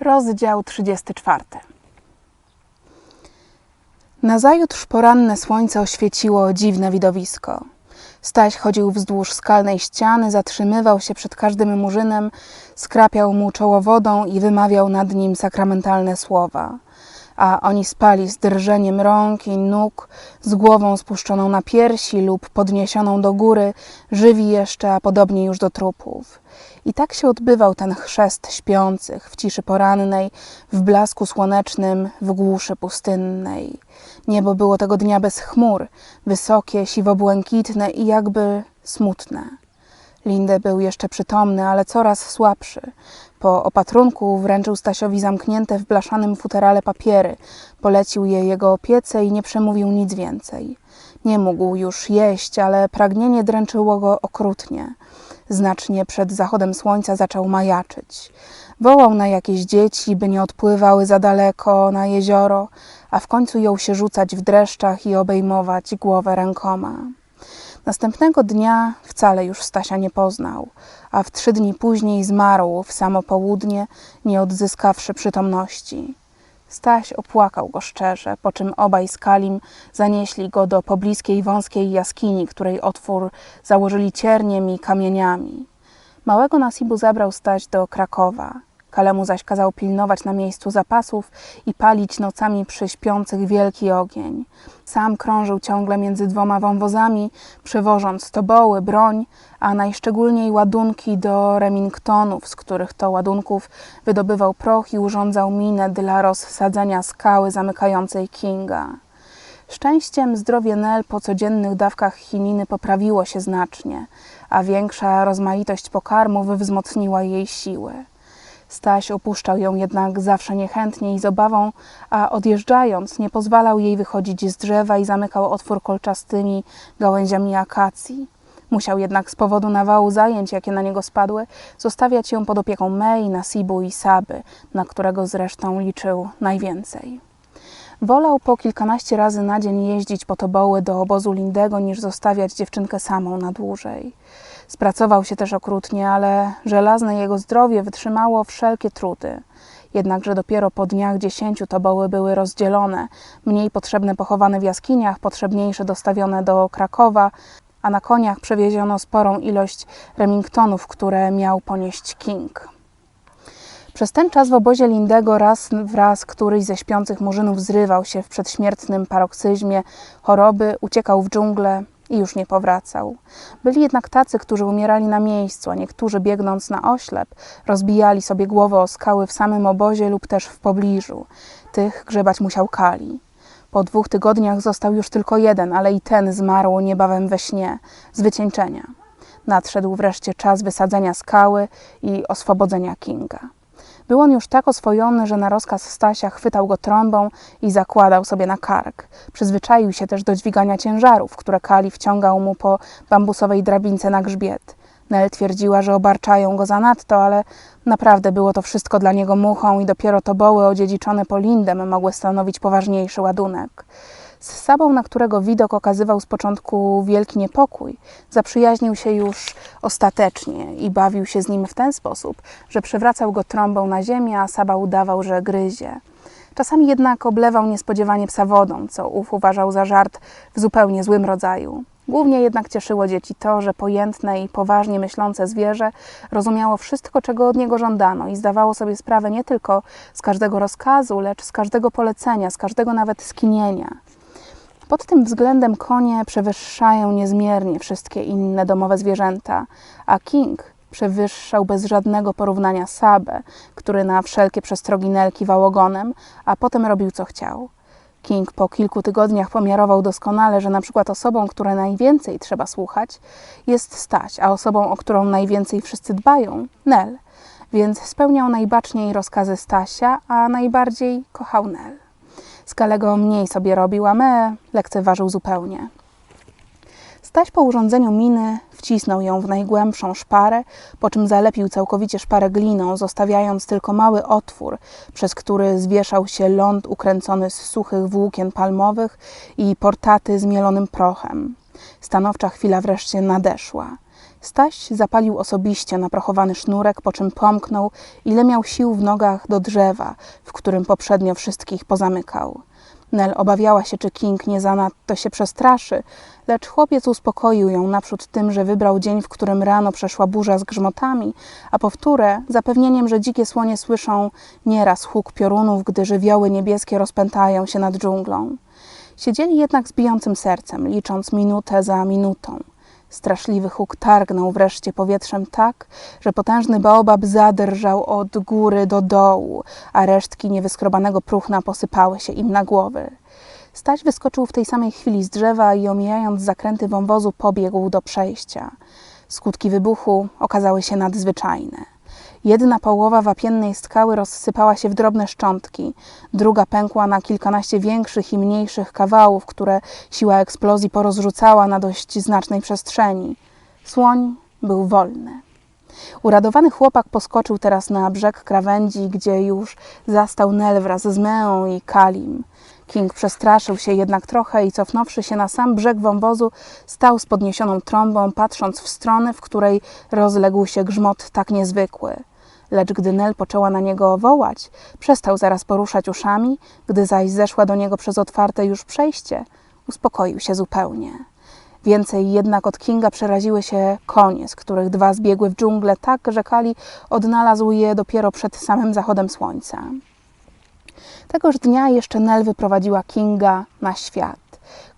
Rozdział 34. Nazajutrz poranne słońce oświeciło dziwne widowisko. Staś chodził wzdłuż skalnej ściany, zatrzymywał się przed każdym murzynem, skrapiał mu czoło wodą i wymawiał nad nim sakramentalne słowa. A oni spali z drżeniem rąk i nóg, z głową spuszczoną na piersi lub podniesioną do góry, żywi jeszcze, a podobnie już do trupów. I tak się odbywał ten chrzest śpiących w ciszy porannej, w blasku słonecznym, w głuszy pustynnej. Niebo było tego dnia bez chmur, wysokie, siwo-błękitne i jakby smutne. Lindę był jeszcze przytomny, ale coraz słabszy. Po opatrunku wręczył Stasiowi zamknięte w blaszanym futerale papiery, polecił je jego opiece i nie przemówił nic więcej. Nie mógł już jeść, ale pragnienie dręczyło go okrutnie. Znacznie przed zachodem słońca zaczął majaczyć. Wołał na jakieś dzieci, by nie odpływały za daleko na jezioro, a w końcu jął się rzucać w dreszczach i obejmować głowę rękoma. Następnego dnia wcale już Stasia nie poznał, a w trzy dni później zmarł w samo południe, nie odzyskawszy przytomności. Staś opłakał go szczerze, po czym obaj z Kalim zanieśli go do pobliskiej wąskiej jaskini, której otwór założyli cierniem i kamieniami. Małego Nasibu zabrał Staś do Krakowa. Kalemu zaś kazał pilnować na miejscu zapasów i palić nocami przy śpiących wielki ogień. Sam krążył ciągle między dwoma wąwozami, przewożąc toboły, broń, a najszczególniej ładunki do Remingtonów, z których to ładunków wydobywał proch i urządzał minę dla rozsadzenia skały zamykającej Kinga. Szczęściem zdrowie Nel po codziennych dawkach chininy poprawiło się znacznie, a większa rozmaitość pokarmów wzmocniła jej siły. Staś opuszczał ją jednak zawsze niechętnie i z obawą, a odjeżdżając nie pozwalał jej wychodzić z drzewa i zamykał otwór kolczastymi gałęziami akacji. Musiał jednak z powodu nawału zajęć, jakie na niego spadły, zostawiać ją pod opieką Mei, Nasibu i Saby, na którego zresztą liczył najwięcej. Wolał po kilkanaście razy na dzień jeździć po toboły do obozu Lindego, niż zostawiać dziewczynkę samą na dłużej. Spracował się też okrutnie, ale żelazne jego zdrowie wytrzymało wszelkie trudy. Jednakże dopiero po dniach dziesięciu toboły były rozdzielone, mniej potrzebne pochowane w jaskiniach, potrzebniejsze dostawione do Krakowa, a na koniach przewieziono sporą ilość remingtonów, które miał ponieść King. Przez ten czas w obozie Lindego raz wraz któryś ze śpiących murzynów zrywał się w przedśmiertnym paroksyzmie choroby, uciekał w dżunglę i już nie powracał. Byli jednak tacy, którzy umierali na miejscu, a niektórzy biegnąc na oślep rozbijali sobie głowę o skały w samym obozie lub też w pobliżu. Tych grzebać musiał Kali. Po dwóch tygodniach został już tylko jeden, ale i ten zmarł niebawem we śnie, z wycieńczenia. Nadszedł wreszcie czas wysadzenia skały i oswobodzenia Kinga. Był on już tak oswojony, że na rozkaz Stasia chwytał go trąbą i zakładał sobie na kark. Przyzwyczaił się też do dźwigania ciężarów, które Kali wciągał mu po bambusowej drabince na grzbiet. Nel twierdziła, że obarczają go zanadto, ale naprawdę było to wszystko dla niego muchą i dopiero toboły odziedziczone po Lindem mogły stanowić poważniejszy ładunek. Z Sabą, na którego widok okazywał z początku wielki niepokój, zaprzyjaźnił się już ostatecznie i bawił się z nim w ten sposób, że przywracał go trąbą na ziemię, a Saba udawał, że gryzie. Czasami jednak oblewał niespodziewanie psa wodą, co ów uważał za żart w zupełnie złym rodzaju. Głównie jednak cieszyło dzieci to, że pojętne i poważnie myślące zwierzę rozumiało wszystko, czego od niego żądano i zdawało sobie sprawę nie tylko z każdego rozkazu, lecz z każdego polecenia, z każdego nawet skinienia. Pod tym względem konie przewyższają niezmiernie wszystkie inne domowe zwierzęta, a King przewyższał bez żadnego porównania Sabę, który na wszelkie przestrogi Nel kiwał ogonem, a potem robił co chciał. King po kilku tygodniach pomiarował doskonale, że na przykład osobą, której najwięcej trzeba słuchać, jest Staś, a osobą, o którą najwięcej wszyscy dbają, Nel. Więc spełniał najbaczniej rozkazy Stasia, a najbardziej kochał Nel. Skalego mniej sobie robił, a me lekceważył zupełnie. Staś po urządzeniu miny wcisnął ją w najgłębszą szparę, po czym zalepił całkowicie szparę gliną, zostawiając tylko mały otwór, przez który zwieszał się ląd ukręcony z suchych włókien palmowych i portaty z mielonym prochem. Stanowcza chwila wreszcie nadeszła. Staś zapalił osobiście naprochowany sznurek, po czym pomknął, ile miał sił w nogach do drzewa, w którym poprzednio wszystkich pozamykał. Nel obawiała się, czy King nie zanadto się przestraszy, lecz chłopiec uspokoił ją naprzód tym, że wybrał dzień, w którym rano przeszła burza z grzmotami, a powtórę zapewnieniem, że dzikie słonie słyszą nieraz huk piorunów, gdy żywioły niebieskie rozpętają się nad dżunglą. Siedzieli jednak z bijącym sercem, licząc minutę za minutą. Straszliwy huk targnął wreszcie powietrzem tak, że potężny baobab zadrżał od góry do dołu, a resztki niewyskrobanego próchna posypały się im na głowy. Staś wyskoczył w tej samej chwili z drzewa i omijając zakręty wąwozu pobiegł do przejścia. Skutki wybuchu okazały się nadzwyczajne. Jedna połowa wapiennej skały rozsypała się w drobne szczątki, druga pękła na kilkanaście większych i mniejszych kawałów, które siła eksplozji porozrzucała na dość znacznej przestrzeni. Słoń był wolny. Uradowany chłopak poskoczył teraz na brzeg krawędzi, gdzie już zastał Nel wraz z Meą i Kalim. King przestraszył się jednak trochę i cofnąwszy się na sam brzeg wąwozu, stał z podniesioną trąbą, patrząc w stronę, w której rozległ się grzmot tak niezwykły. Lecz gdy Nel poczęła na niego wołać, przestał zaraz poruszać uszami, gdy zaś zeszła do niego przez otwarte już przejście, uspokoił się zupełnie. Więcej jednak od Kinga przeraziły się konie, z których dwa zbiegły w dżunglę tak, że Kali odnalazł je dopiero przed samym zachodem słońca. Tegoż dnia jeszcze Nel wyprowadziła Kinga na świat.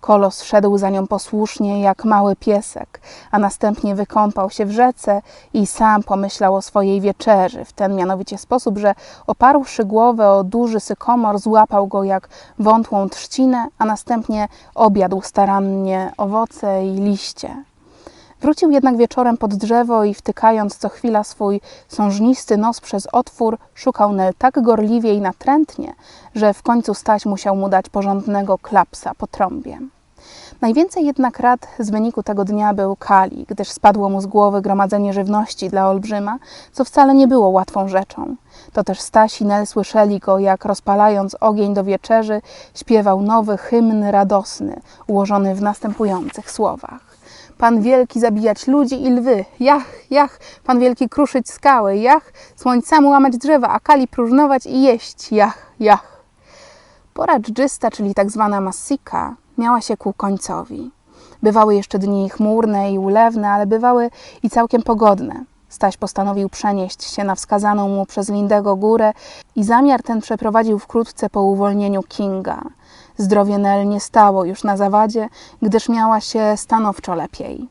Kolos szedł za nią posłusznie jak mały piesek, a następnie wykąpał się w rzece i sam pomyślał o swojej wieczerzy w ten mianowicie sposób, że oparłszy głowę o duży sykomor, złapał go jak wątłą trzcinę, a następnie objadł starannie owoce i liście. Wrócił jednak wieczorem pod drzewo i wtykając co chwila swój sążnisty nos przez otwór, szukał Nel tak gorliwie i natrętnie, że w końcu Staś musiał mu dać porządnego klapsa po trąbie. Najwięcej jednak rad z wyniku tego dnia był Kali, gdyż spadło mu z głowy gromadzenie żywności dla olbrzyma, co wcale nie było łatwą rzeczą. To też Staś i Nel słyszeli go, jak rozpalając ogień do wieczerzy, śpiewał nowy hymn radosny, ułożony w następujących słowach. Pan wielki zabijać ludzi i lwy, jach, jach, pan wielki kruszyć skały, jach, słońcami łamać drzewa, a kali próżnować i jeść, jach, jach. Pora dżdżysta, czyli tak zwana massika, miała się ku końcowi. Bywały jeszcze dni chmurne i ulewne, ale bywały i całkiem pogodne. Staś postanowił przenieść się na wskazaną mu przez Lindego górę i zamiar ten przeprowadził wkrótce po uwolnieniu Kinga. Zdrowie Nel nie stało już na zawadzie, gdyż miała się stanowczo lepiej.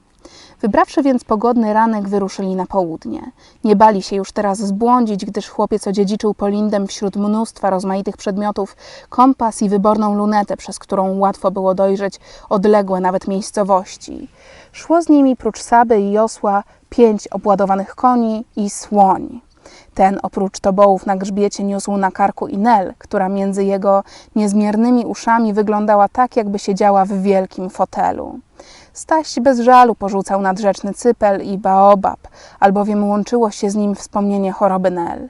Wybrawszy więc pogodny ranek, wyruszyli na południe. Nie bali się już teraz zbłądzić, gdyż chłopiec odziedziczył po Lindem wśród mnóstwa rozmaitych przedmiotów kompas i wyborną lunetę, przez którą łatwo było dojrzeć odległe nawet miejscowości. Szło z nimi prócz Saby i Josła pięć obładowanych koni i słoń. Ten oprócz tobołów na grzbiecie niósł na karku Inel, która między jego niezmiernymi uszami wyglądała tak, jakby siedziała w wielkim fotelu. Staś bez żalu porzucał nadrzeczny cypel i baobab, albowiem łączyło się z nim wspomnienie choroby Nel.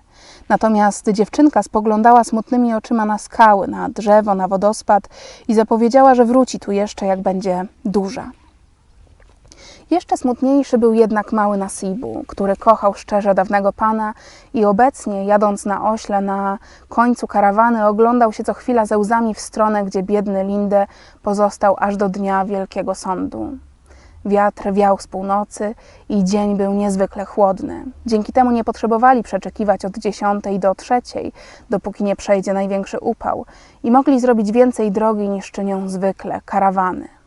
Natomiast dziewczynka spoglądała smutnymi oczyma na skały, na drzewo, na wodospad i zapowiedziała, że wróci tu jeszcze, jak będzie duża. Jeszcze smutniejszy był jednak mały Nasibu, który kochał szczerze dawnego pana i obecnie, jadąc na ośle na końcu karawany, oglądał się co chwila ze łzami w stronę, gdzie biedny Linde pozostał aż do dnia wielkiego sądu. Wiatr wiał z północy i dzień był niezwykle chłodny. Dzięki temu nie potrzebowali przeczekiwać od dziesiątej do trzeciej, dopóki nie przejdzie największy upał i mogli zrobić więcej drogi niż czynią zwykle karawany.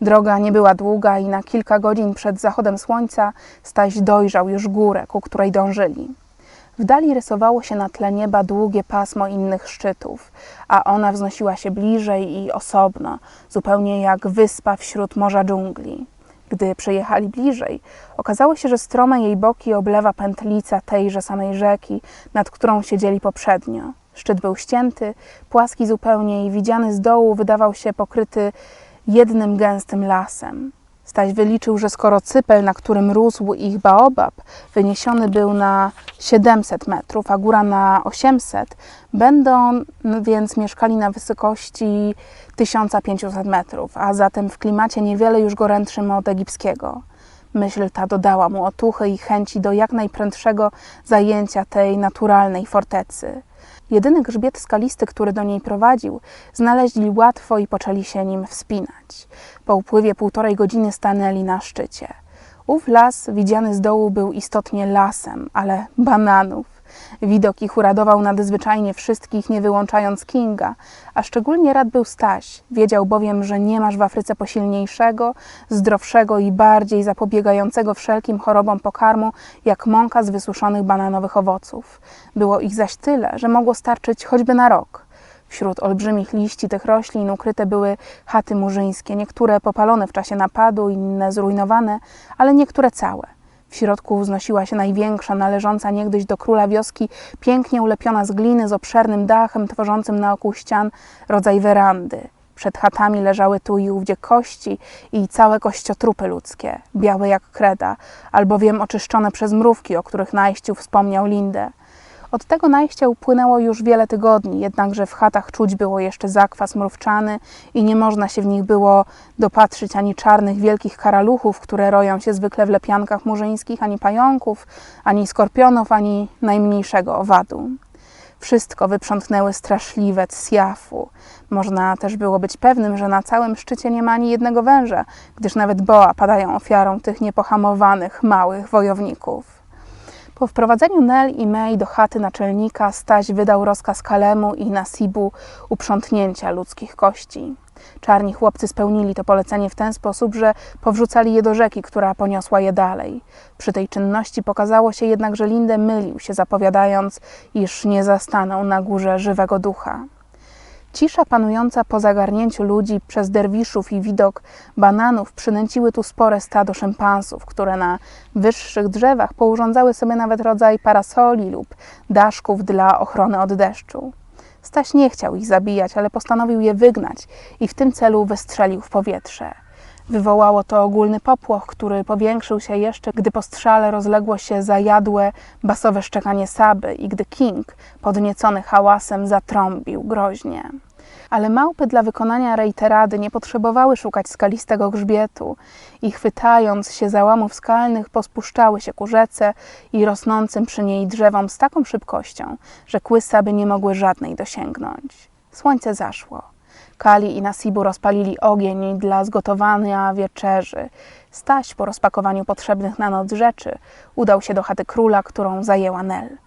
Droga nie była długa i na kilka godzin przed zachodem słońca Staś dojrzał już górę, ku której dążyli. W dali rysowało się na tle nieba długie pasmo innych szczytów, a ona wznosiła się bliżej i osobno, zupełnie jak wyspa wśród morza dżungli. Gdy przyjechali bliżej, okazało się, że strome jej boki oblewa pętlica tejże samej rzeki, nad którą siedzieli poprzednio. Szczyt był ścięty, płaski zupełnie i widziany z dołu wydawał się pokryty jednym gęstym lasem. Staś wyliczył, że skoro cypel, na którym rósł ich baobab, wyniesiony był na 700 metrów, a góra na 800, będą więc mieszkali na wysokości 1500 metrów, a zatem w klimacie niewiele już gorętszym od egipskiego. Myśl ta dodała mu otuchy i chęci do jak najprędszego zajęcia tej naturalnej fortecy. Jedyny grzbiet skalisty, który do niej prowadził, znaleźli łatwo i poczęli się nim wspinać. Po upływie półtorej godziny stanęli na szczycie. Ów las, widziany z dołu, był istotnie lasem, ale bananów. Widok ich uradował nadzwyczajnie wszystkich, nie wyłączając Kinga, a szczególnie rad był Staś. Wiedział bowiem, że nie masz w Afryce posilniejszego, zdrowszego i bardziej zapobiegającego wszelkim chorobom pokarmu, jak mąka z wysuszonych bananowych owoców. Było ich zaś tyle, że mogło starczyć choćby na rok. Wśród olbrzymich liści tych roślin ukryte były chaty murzyńskie, niektóre popalone w czasie napadu, inne zrujnowane, ale niektóre całe. W środku wznosiła się największa, należąca niegdyś do króla wioski, pięknie ulepiona z gliny z obszernym dachem tworzącym na oku ścian rodzaj werandy. Przed chatami leżały tu i ówdzie kości i całe kościotrupy ludzkie, białe jak kreda, albowiem oczyszczone przez mrówki, o których najściu wspomniał Lindę. Od tego najścia upłynęło już wiele tygodni, jednakże w chatach czuć było jeszcze zakwas mrówczany i nie można się w nich było dopatrzyć ani czarnych wielkich karaluchów, które roją się zwykle w lepiankach murzyńskich, ani pająków, ani skorpionów, ani najmniejszego owadu. Wszystko wyprzątnęły straszliwe Tsiafu. Można też było być pewnym, że na całym szczycie nie ma ani jednego węża, gdyż nawet boa padają ofiarą tych niepohamowanych, małych wojowników. Po wprowadzeniu Nel i May do chaty naczelnika, Staś wydał rozkaz Kalemu i Nasibu uprzątnięcia ludzkich kości. Czarni chłopcy spełnili to polecenie w ten sposób, że powrzucali je do rzeki, która poniosła je dalej. Przy tej czynności pokazało się jednak, że Lindę mylił się, zapowiadając, iż nie zastaną na górze żywego ducha. Cisza panująca po zagarnięciu ludzi przez derwiszów i widok bananów przynęciły tu spore stado szympansów, które na wyższych drzewach pourządzały sobie nawet rodzaj parasoli lub daszków dla ochrony od deszczu. Staś nie chciał ich zabijać, ale postanowił je wygnać i w tym celu wystrzelił w powietrze. Wywołało to ogólny popłoch, który powiększył się jeszcze, gdy po strzale rozległo się zajadłe, basowe szczekanie Saby i gdy King, podniecony hałasem, zatrąbił groźnie. Ale małpy dla wykonania rejterady nie potrzebowały szukać skalistego grzbietu i chwytając się załamów skalnych pospuszczały się ku rzece i rosnącym przy niej drzewom z taką szybkością, że kły Saby nie mogły żadnej dosięgnąć. Słońce zaszło. Kali i Nasibu rozpalili ogień dla zgotowania wieczerzy. Staś, po rozpakowaniu potrzebnych na noc rzeczy, udał się do chaty króla, którą zajęła Nel.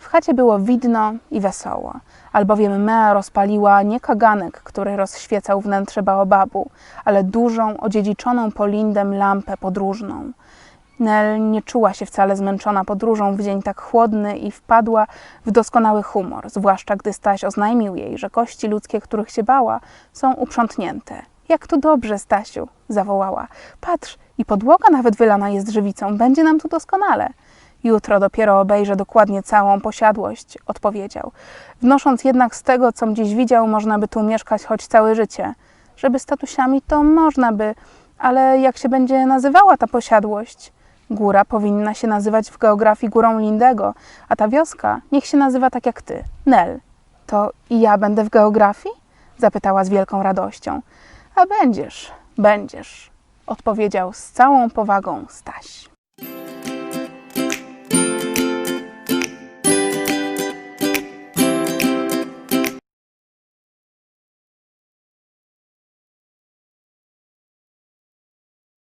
W chacie było widno i wesoło, albowiem Mea rozpaliła nie kaganek, który rozświecał wnętrze baobabu, ale dużą, odziedziczoną po Lindem lampę podróżną. Nel nie czuła się wcale zmęczona podróżą w dzień tak chłodny i wpadła w doskonały humor, zwłaszcza gdy Staś oznajmił jej, że kości ludzkie, których się bała, są uprzątnięte. Jak tu dobrze, Stasiu, zawołała. Patrz, i podłoga nawet wylana jest żywicą, będzie nam tu doskonale. Jutro dopiero obejrzę dokładnie całą posiadłość, odpowiedział. Wnosząc jednak z tego, co gdzieś widział, można by tu mieszkać choć całe życie. Żeby statusiami, to można by, ale jak się będzie nazywała ta posiadłość? Góra powinna się nazywać w geografii górą Lindego, a ta wioska niech się nazywa tak jak ty, Nel. To i ja będę w geografii? Zapytała z wielką radością. A będziesz, będziesz, odpowiedział z całą powagą Staś.